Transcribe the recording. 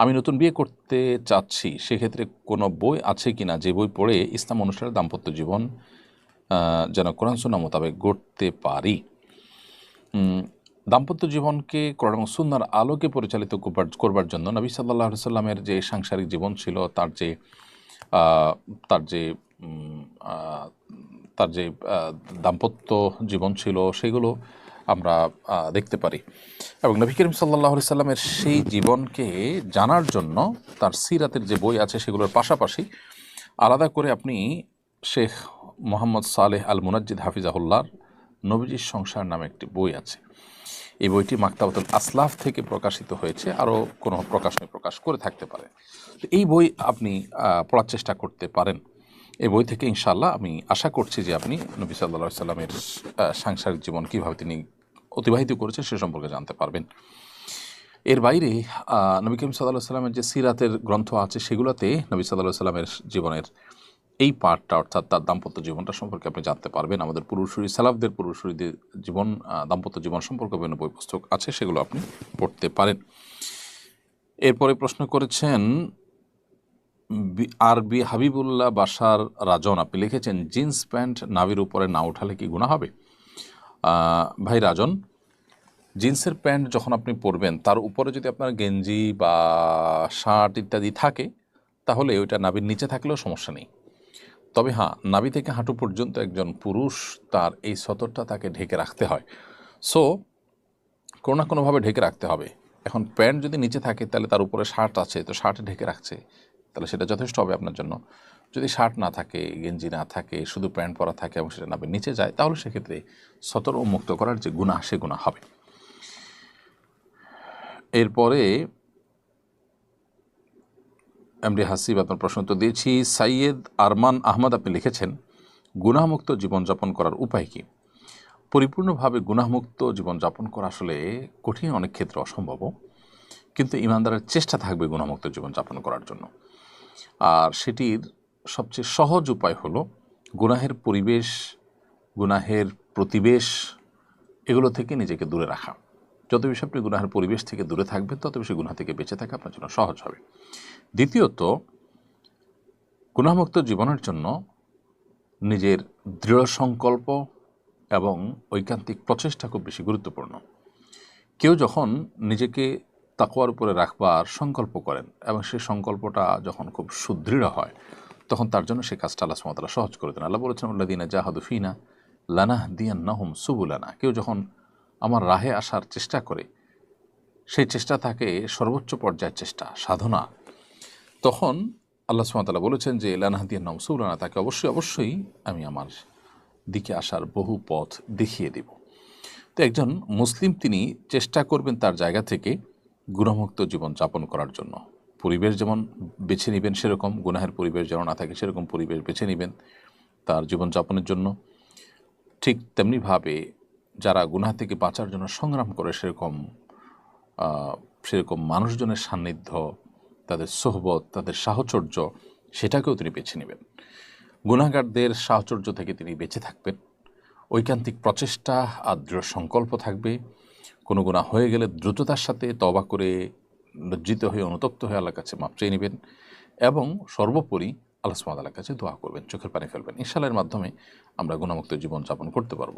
আমি নতুন বিয়ে করতে চাচ্ছি, সেক্ষেত্রে কোনো বই আছে কি না যে বই পড়ে ইসলাম অনুষ্ঠানে দাম্পত্য জীবন যেন কোরআন সুন্না মোতাবেক গড়তে পারি। দাম্পত্য জীবনকে কোরআন সুন্নার আলোকে পরিচালিত করবার করবার জন্য নবী সাল্লাহ সাল্লামের যে সাংসারিক জীবন ছিল, তার যে তার যে তার যে দাম্পত্য জীবন ছিল, সেগুলো আমরা দেখতে পারি। এবং নবী করিম সাল্লাহ সাল্লামের সেই জীবনকে জানার জন্য তার সিরাতের যে বই আছে সেগুলোর পাশাপাশি আলাদা করে আপনি শেখ মোহাম্মদ সালেহ আল মুনাজ্জিদ হাফিজাহুল্লাহর নবীজির সংসার নামে একটি বই আছে। এই বইটি মাক্তাবাতুল আসলাফ থেকে প্রকাশিত হয়েছে, আরও কোনো প্রকাশনে প্রকাশ করে থাকতে পারে। তো এই বই আপনি পড়ার চেষ্টা করতে পারেন। এই বই থেকে ইনশাল্লাহ আমি আশা করছি যে আপনি নবী সাল্লা সাল্লামের সাংসারিক জীবন কীভাবে তিনি অতিবাহিত করেছে সে সম্পর্কে জানতে পারবেন। এর বাইরে নবী করিম সাল্লাহ সাল্লামের যে সিরাতের গ্রন্থ আছে, সেগুলোতে নবী সাল্লাহ সাল্লামের জীবনের এই পার্টটা, অর্থাৎ তার দাম্পত্য জীবনটা সম্পর্কে আপনি জানতে পারবেন। আমাদের পূর্বসূরি সালাফদের পূর্বসূরিদের জীবন দাম্পত্য জীবন সম্পর্কে বিভিন্ন বই পুস্তক আছে, সেগুলো আপনি পড়তে পারেন। এরপরে প্রশ্ন করেছেন, বি- আরবি হাবিবুল্লাহ বাসার রাজন, আপনি লিখেছেন, জিন্স প্যান্ট নাভির উপরে না উঠালে কি গুণা হবে? ভাই রাজন, জিন্সের প্যান্ট যখন আপনি পরবেন, তার উপরে যদি আপনার গেঞ্জি বা শার্ট ইত্যাদি থাকে, তাহলে ওইটা নাভির নিচে থাকলেও সমস্যা নেই। তবে হ্যাঁ নাভি থেকে হাঁটু পর্যন্ত একজন পুরুষ, তার এই সতরটা তাকে ঢেকে রাখতে হয়। সো কোনো না কোনোভাবে ঢেকে রাখতে হবে। এখন প্যান্ট যদি নিচে থাকে, তাহলে তার উপরে শার্ট আছে, তো শার্টে ঢেকে রাখছে, তাহলে সেটা যথেষ্ট হবে আপনার জন্য। যদি শার্ট না থাকে, গেঞ্জি না থাকে, শুধু প্যান্ট পরা থাকে এবং সেটা নাভের নিচে যায়, তাহলে সেক্ষেত্রে সতর ও মুক্ত করার যে গুণা সে গুণা হবে। এরপরে এমডি হাসিব আপনার প্রশ্ন তো দিয়েছি, সাইয়েদ আরমান আহমদ আপনি লিখেছেন, গুনাহমুক্ত জীবনযাপন করার উপায় কি? পরিপূর্ণভাবে গুনাহমুক্ত জীবনযাপন করা আসলে কঠিন, অনেক ক্ষেত্রে অসম্ভব। কিন্তু ইমানদারের চেষ্টা থাকবে গুণামুক্ত জীবনযাপন করার জন্য। আর সেটির সবচেয়ে সহজ উপায় হলো গুনাহের পরিবেশ, গুনাহের প্রতিবেশ এগুলো থেকে নিজেকে দূরে রাখা। যত বেশি আপনি গুনাহের পরিবেশ থেকে দূরে থাকবেন, তত বেশি গুনাহ থেকে বেঁচে থাকা আপনার জন্য সহজ হবে। দ্বিতীয়ত, গুনাহমুক্ত জীবনের জন্য নিজের দৃঢ় সংকল্প এবং ঐকান্তিক প্রচেষ্টা খুব বেশি গুরুত্বপূর্ণ। কেউ যখন নিজেকে তাকওয়ার উপরে রাখবার সংকল্প করেন এবং সেই সংকল্পটা যখন খুব সুদৃঢ় হয় তখন তার জন্য সে কাজটা আল্লাহ সুমতলা সহজ করে দেন। আল্লাহ বলেছেন উল্লাদিনা জাহাদু ফিনা লানাহ দিয়ান নাহুম সুবুলানা। কেউ যখন আমার রাহে আসার চেষ্টা করে, সেই চেষ্টা থাকে সর্বোচ্চ পর্যায়ের চেষ্টা, সাধনা, তখন আল্লাহ সুমতাল্লাহ বলেছেন যে লানাহদিয়ান নাম সুলানা তাকে অবশ্যই অবশ্যই আমি আমার দিকে আসার বহু পথ দেখিয়ে দেব। তো একজন মুসলিম তিনি চেষ্টা করবেন তার জায়গা থেকে গুণমুক্ত জীবন যাপন করার জন্য। পরিবেশ যেমন বেছে নেবেন সেরকম, গুনাহের পরিবেশ যেন না থাকে সেরকম পরিবেশ বেছে নেবেন তার জীবনযাপনের জন্য। ঠিক তেমনিভাবে যারা গুনাহ থেকে বাঁচার জন্য সংগ্রাম করে সেরকম সেরকম মানুষজনের সান্নিধ্য, তাদের সোহবত, তাদের সাহচর্য সেটাকেও তিনি বেছে নেবেন। গুণাগারদের সাহচর্য থেকে তিনি বেঁচে থাকবেন। ঐকান্তিক প্রচেষ্টা আর দৃঢ় সংকল্প থাকবে। কোনো গুণা হয়ে গেলে দ্রুততার সাথে তবা করে লজ্জিত হয়ে, অনুতপ্ত হয়ে আল্লাহর কাছে মাপ চেয়ে নেবেন এবং সর্বোপরি আল্লাহ সুমাদ আল্লাহর কাছে দোয়া করবেন, চোখের পানি ফেলবেন। ইনশাল্লাহের মাধ্যমে আমরা গুণামুক্ত জীবন যাপন করতে পারব।